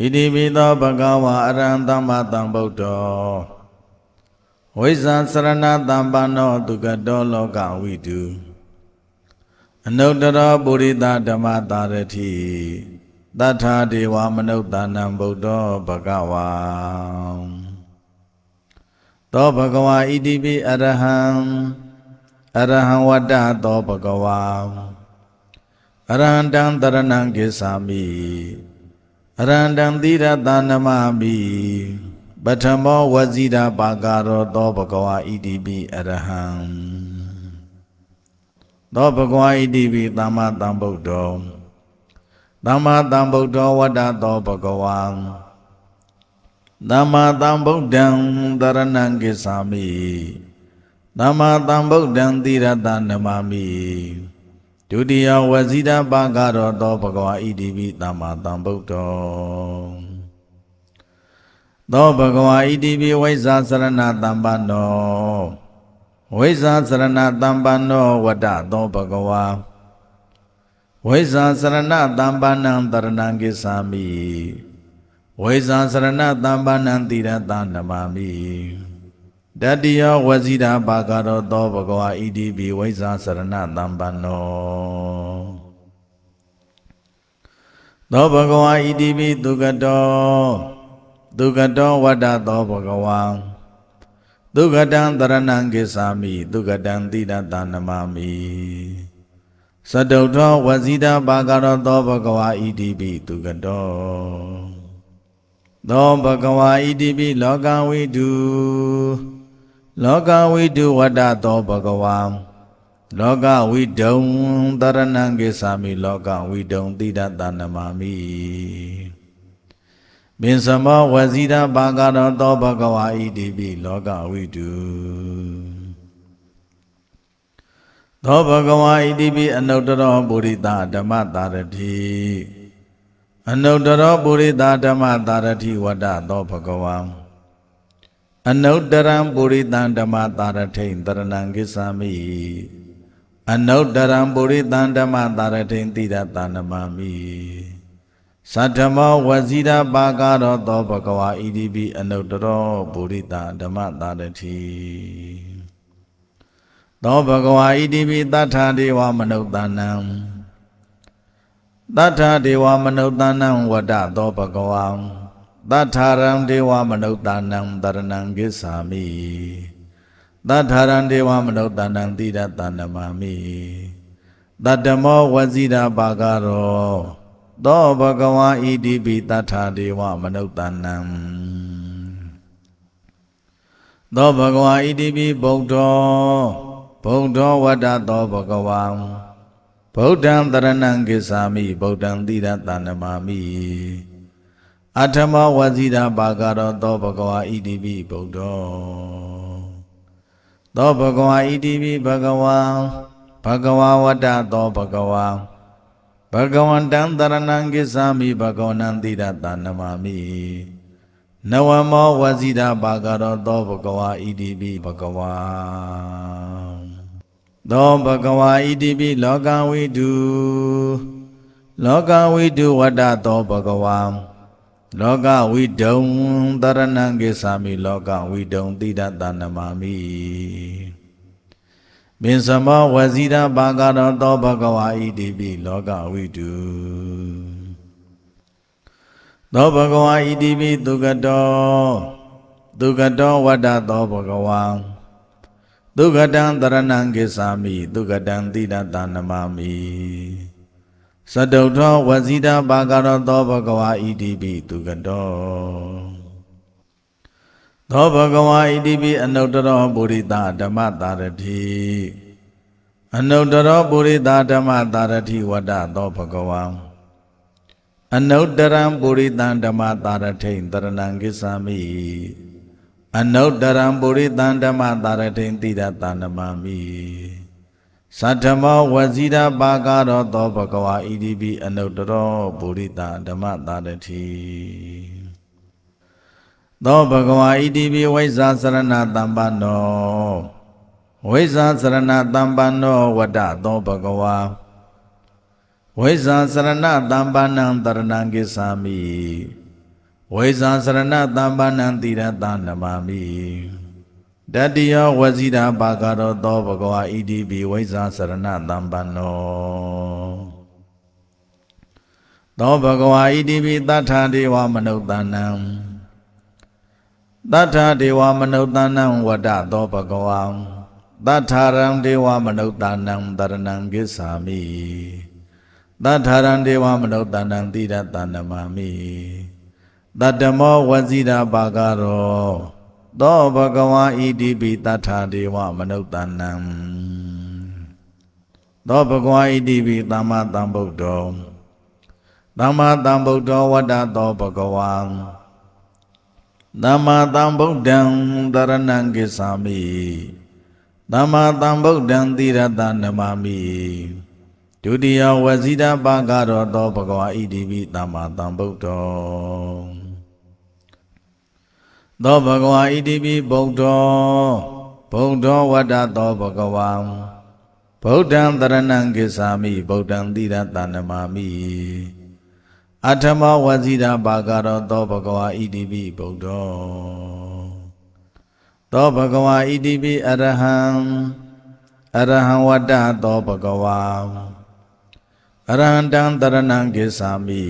ဣတိပိသောဘဂဝါအရဟံသမ္မာသမ္ဗုဒ္ဓောဝိဇ္ဇာစရဏတမ္ပန္နောသူကတောလောကဝိတုအနုတ္တရောပုရိသဓမ္မတာရတိတထာဒေဝမနုဿာနံဗုဒ္ဓောဘဂဝါသောဘဂဝါဣတိပိအရဟံအရဟံဝတ္တသောဘဂဝါအရဟံတံတရဏံကိသာမိအ ရန္တံသီရတနမမိပထမောဝဇိတာပါကာရောသောဘဂဝါဣတိပိအရဟံသောဘဂဝါဣတိပိသမ္မာသမ္ဗုဒ္ဓောသမ္မာသမ္ဗုဒ္ဓောဝတ္တသောဘဂဝါသမ္မာသမ္ဗုဒ္ဓံတရဏံကိသာမိသမ္မာသမ္ဗုဒ္ဓံသီရတနမမိ ဒုတိယဝဇိတာပါကရောသောဘဂဝါဣတိပိသမ္မာသမ္ဗုဒ္ဓောသောဘဂဝါဣတိပိဝိဇ္ဇာစရဏတမ္ပန္နောဝိဇ္ဇာစရဏတမ္ပန္နောဝတ္တသောဘဂဝါဝိဇ္ဇာစရဏတမ္ပန္နံတရဏံကိသာမိဝိဇ္ဇာစရဏတမ္ပန္နံတိရတနမမိ တတိယဝဇိတာပါကရောသောဘဂဝါဣတိပိဝိဇ္ဇာစရဏတမ္ပန္နောသောဘဂဝါဣတိပိသူကတောသူကတောဝတ္တသောဘဂဝါသူကတံတရဏံကိသာမိသူကတံတိရတနမမိသတုထောဝဇိတာပါကရောသောဘဂဝါဣတိပိသူကတောသောဘဂဝါဣတိပိလောကဝိတု လောကဝိတုဝတ္တသောဘဂဝါလောကဝိတုံတရဏံကိသာမိလောကဝိတုံတိရတနမမိပင်စမောဝဇိတာဘာဂရောသောဘဂဝါဣတိပိလောကဝိတုသောဘဂဝါဣတိပိအနုတ္တရောပုရိသဓမ္မတာရတိအနုတ္တရောပုရိသဓမ္မတာရတိဝတ္တသောဘဂဝါ အနုတ္တရံပုရိသံဓမ္မတာရထိန်တရဏံကိသာမိအနုတ္တရံပုရိသံဓမ္မတာရထိန်တိရတနမမိသတ္ထမောဝဇိတာပါကရောသောဘဂဝါဣတိပိအနုတ္တရောပုရိသဓမ္မတာရတိသောဘဂဝါဣတိပိတတ္ထာဒေဝမနုဿာနံတတ္ထာဒေဝမနုဿာနံဝတ္တသောဘဂဝါ တထာရံဒေဝမနုဿာနံတရဏံကိသာမိတထာရံဒေဝမနုဿာနံတိရတနမမိတတ္တမောဝဇိတာပါကရောသောဘဂဝါဣတိပိတထာဒေဝမနုဿာနံသောဘဂဝါဣတိပိဗုဒ္ဓောဗုဒ္ဓောဝတ္တသောဘဂဝါဗုဒ္ဓံတရဏံကိသာမိဗုဒ္ဓံတိရတနမမိ အထမဝဇိတာပါကရောသောဘဂဝါဣတိပိဗုဒ္ဓောသောဘဂဝါဣတိပိဘဂဝါဘဂဝါဝတ္တသောဘဂဝါဘဂဝန္တံတရဏံကိသာမိဘဂဝနံတိရတနမမိနဝမောဝဇိတာပါကရောသောဘဂဝါဣတိပိဘဂဝါသောဘဂဝါဣတိပိလောကဝိတုလောကဝိတုဝတ္တသောဘဂဝါ လောကဝိဒုံတရဏံကိသာမိလောကဝိဒုံတိဒတနမမိပင်စမောဝဇိတာဘာဂရောသောဘဂဝါဣတိပိလောကဝိတုသောဘဂဝါဣတိပိသူကတောသူကတောဝတ္တသောဘဂဝါသူကတံတရဏံကိသာမိသူကတံတိဒတနမမိ သတုထောဝဇိတာပါကရောသောဘဂဝါဣတိပိသူကတောသောဘဂဝါဣတိပိအနုတ္တရောပုရိသဓမ္မတာရတိအနုတ္တရောပုရိသဓမ္မတာရတိဝတ္တသောဘဂဝါအနုတ္တရံပုရိသံဓမ္မတာရထိန်တရဏံကိသာမိအနုတ္တရံပုရိသံဓမ္မတာရထိန်တိရတနမမိ သတ္ထမောဝဇိတာပါကရောသောဘဂဝါဣတိပိအနုတ္တရောပုရိသဓမ္မတာရတိသောဘဂဝါဣတိပိဝိဇ္ဇာစရဏတမ္ပနောဝိဇ္ဇာစရဏတမ္ပနောဝတ္တသောဘဂဝါဝိဇ္ဇာစရဏတမ္ပနံတရဏံကိသာမိဝိဇာစရဏသမ္ပန္နံတိရတနမမိ တတိယဝဇိတာပါကရောသောဘဂဝါဣတိပိဝိဇာစရဏသမ္ပန္နောသောဘဂဝါဣတိပိတထာဒေဝမနုဿာနံတထာဒေဝမနုဿာနံဝဒသောဘဂဝါတထာရံဒေဝမနုဿာနံတရဏံကိစ္ဆာမိတထာရံဒေဝမနုဿာနံတိရတနမမိတတ္တမောဝဇိတာပါကရော သောဘဂဝါဣတိပိတထာဒေဝမနုဿာနံသောဘဂဝါဣတိပိသမ္မာသမ္ဗုဒ္ဓောသမ္မာသမ္ဗုဒ္ဓောဝတ္တသောဘဂဝါသမ္မာသမ္ဗုဒ္ဓံတရဏံကိစ္ဆာမိသမ္မာသမ္ဗုဒ္ဓံသီရတနမမိဒုတိယဝဇိတာပါကရောသောဘဂဝါဣတိပိသမ္မာသမ္ဗုဒ္ဓော သောဘဂဝါဣတိပိဗုဒ္ဓောဗုဒ္ဓောဝတ္တသောဘဂဝါဗုဒ္ဓံတရဏံကိစ္ဆာမိဗုဒ္ဓံသီရတနမမိအထမဝဇိတာပါကရောသောဘဂဝါဣတိပိဗုဒ္ဓောသောဘဂဝါဣတိပိအရဟံအရဟံဝတ္တသောဘဂဝါအရဟံတံတရဏံကိစ္ဆာမိ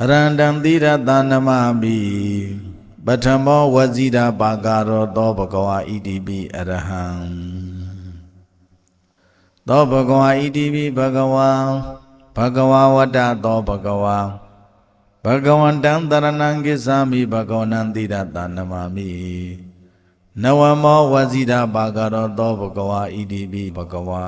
အရဟံတံသီရတနမမိ ပထမောဝဇိတာပါကရောသောဘဂဝါဣတိပိအရဟံသောဘဂဝါဣတိပိဘဂဝါဘဂဝါဝတ္တသောဘဂဝါဘဂဝန္တံတရဏံကိစ္ဆာမိဘဂဝနံသီရတနမမိနဝမောဝဇိတာပါကရောသောဘဂဝါဣတိပိဘဂဝါ